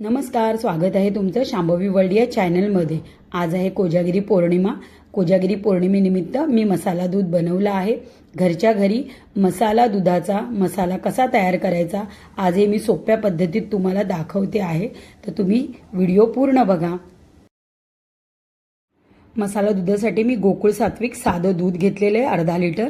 नमस्कार स्वागत आहे तुमचं शांभवी वर्ल्ड या चॅनलमध्ये. आज आहे कोजागिरी पौर्णिमा. कोजागिरी पौर्णिमेनिमित्त मी मसाला दूध बनवला आहे. घरच्या घरी मसाला दुधाचा मसाला कसा तयार करायचा आज हे मी सोप्या पद्धतीत तुम्हाला दाखवते आहे. तर तुम्ही व्हिडिओ पूर्ण बघा. मसाला दुधासाठी मी गोकुळ सात्विक साधं दूध घेतलेलं आहे अर्धा लिटर.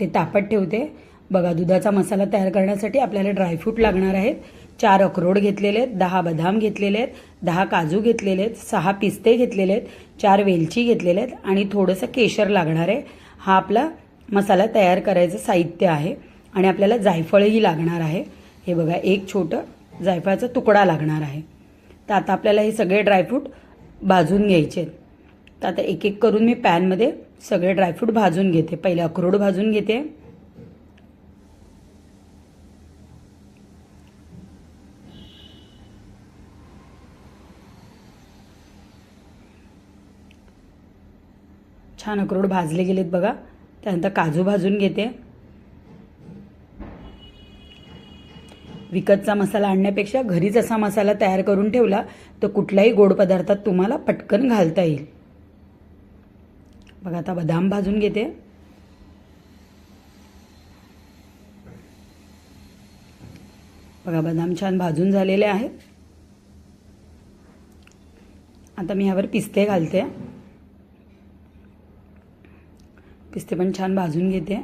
ते तापत ठेवते. बघा दुधाचा मसाला तयार करण्यासाठी आपल्याला ड्रायफ्रूट लागणार आहेत. चार अक्रोड घेतलेले आहेत दहा बदाम घेतलेले आहेत दहा काजू घेतलेले आहेत सहा पिस्ते घेतलेले आहेत चार वेलची घेतलेले आहेत आणि थोडंसं केशर लागणार आहे. हा आपला मसाला तयार करायचं साहित्य आहे आणि आपल्याला जायफळही लागणार आहे. हे बघा एक छोटं जायफळाचा तुकडा लागणार आहे. तर आता आपल्याला हे सगळे ड्रायफ्रूट भाजून घ्यायचे आहेत. तर आता एक एक करून मी पॅनमध्ये सगळे ड्रायफ्रूट भाजून घेते. पहिले अक्रोड भाजून घेते. छान अक्रोड भाजले गेलेत बघा. त्यानंतर काजू भाजून घेते. विकतचा मसाला आणण्यापेक्षा घरीच असा मसाला तयार करून ठेवला तर कुठल्याही गोड पदार्थात तुम्हाला पटकन घालता येईल. बघा आता बदाम भाजून घेते. बघा बदाम छान भाजून झालेले आहेत. आता मी ह्यावर पिस्ते घालते. पिस्ते पण छान भाजून घेते.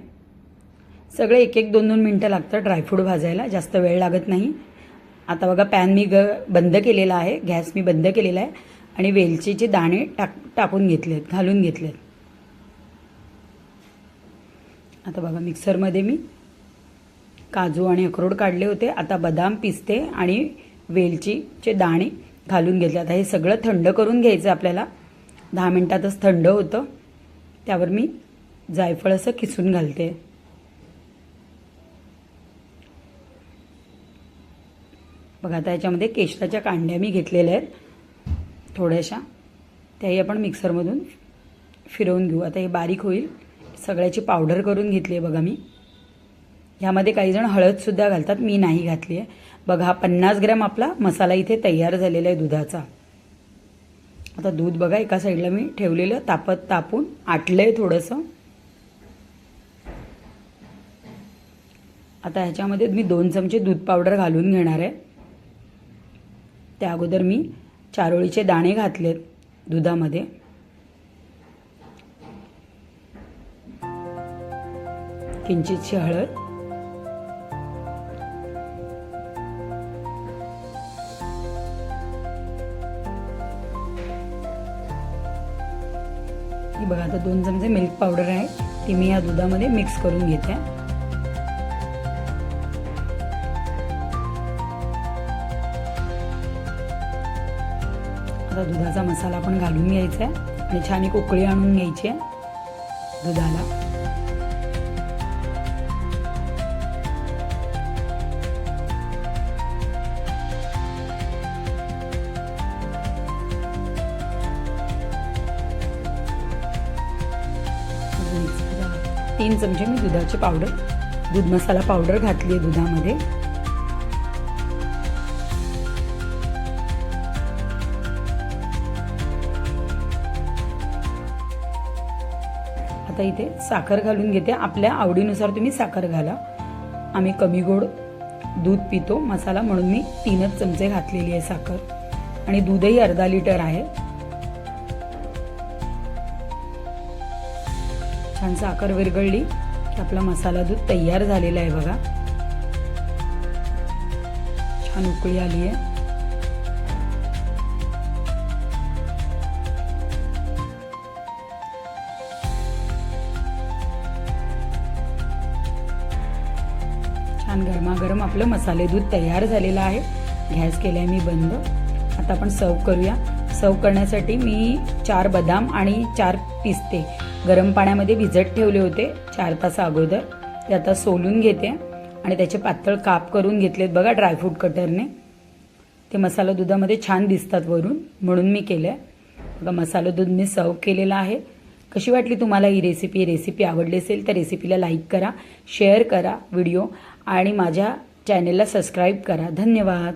सगळे एक एक दोन दोन मिनटं लागतं ड्रायफ्रूट भाजायला. जास्त वेळ लागत नाही. आता बघा पॅन मी ग बंद केलेला आहे. गॅस मी बंद केलेला आहे. आणि वेलचीचे दाणे टाक टाकून घेतलेत घालून घेतलेत. आता बघा मिक्सरमध्ये मी काजू आणि अक्रोड काढले होते. आता बदाम पिस्ते आणि वेलचीचे दाणे घालून घेतले. आता हे सगळं थंड करून घ्यायचं आपल्याला. दहा मिनटातच थंड होतं. त्यावर मी जायफळ असं किसून घालते. बघा आता याच्यामध्ये केशराच्या कांड्या मी घेतलेल्या आहेत. थोड्याशा. त्याही आपण मिक्सरमधून फिरवून घेऊ. आता हे बारीक होईल. सगळ्याची पावडर करून घेतली आहे बघा मी. ह्यामध्ये काही जण हळदसुद्धा घालतात. मी नाही घातली आहे. बघा हा पन्नास ग्रॅम आपला मसाला इथे तयार झालेला आहे दुधाचा. आता दूध बघा एका साईडला मी ठेवलेलं तापत तापून आटलं आहे थोडंसं. आता ह्याच्यामध्ये मी दोन चमचे दूध पावडर घालून घेणार आहे. त्या अगोदर मी चारोळीचे दाणे घातलेत दुधामध्ये. किंचितशी हळद. ही बघा आता दोन चमचे मिल्क पावडर आहे ती मी या दुधामध्ये मिक्स करून घेते. आता दुधाचा मसाला पण घालून घ्यायचा आहे आणि छान एक उकळी आणून घ्यायची आहे दुधाला. तीन चमचे मी दुधाची पावडर दूध मसाला पावडर घातली आहे दुधामध्ये. आता इथे साखर घालून घेते. आपल्या आवडीनुसार तुम्ही साखर घाला. आम्ही कमी गोड दूध पितो. मसाला म्हणून मी तीनच चमचे घातलेली आहे साखर. आणि दूधही अर्धा लिटर आहे. छान साखर विरघळली की आपला मसाला दूध तयार झालेला आहे बघा. छान उकळी आली आहे. छान गरमागरम आपलं मसाले दूध तयार झालेलं आहे. गॅस केलाय मी बंद. आता आपण सर्व करूया. सर्व करण्यासाठी मी चार बदाम आणि चार पिस्ते गरम पाण्यामध्ये भिजत ठेवले होते चार तास अगोदर. ते आता सोलून घेते आणि त्याचे पातळ काप करून घेतलेत बघा ड्रायफ्रूट कटरने ते मसाला दुधामध्ये छान दिसतात वरून म्हणून मी केलं आहे बघा मसाला दूध मी सर्व केलेलं आहे. कशी वाटली तुम्हाला ही रेसिपी रेसिपी आवडली असेल तर रेसिपीला लाईक करा शेअर करा व्हिडिओ आणि माझ्या चॅनेलला सबस्क्राईब करा. धन्यवाद.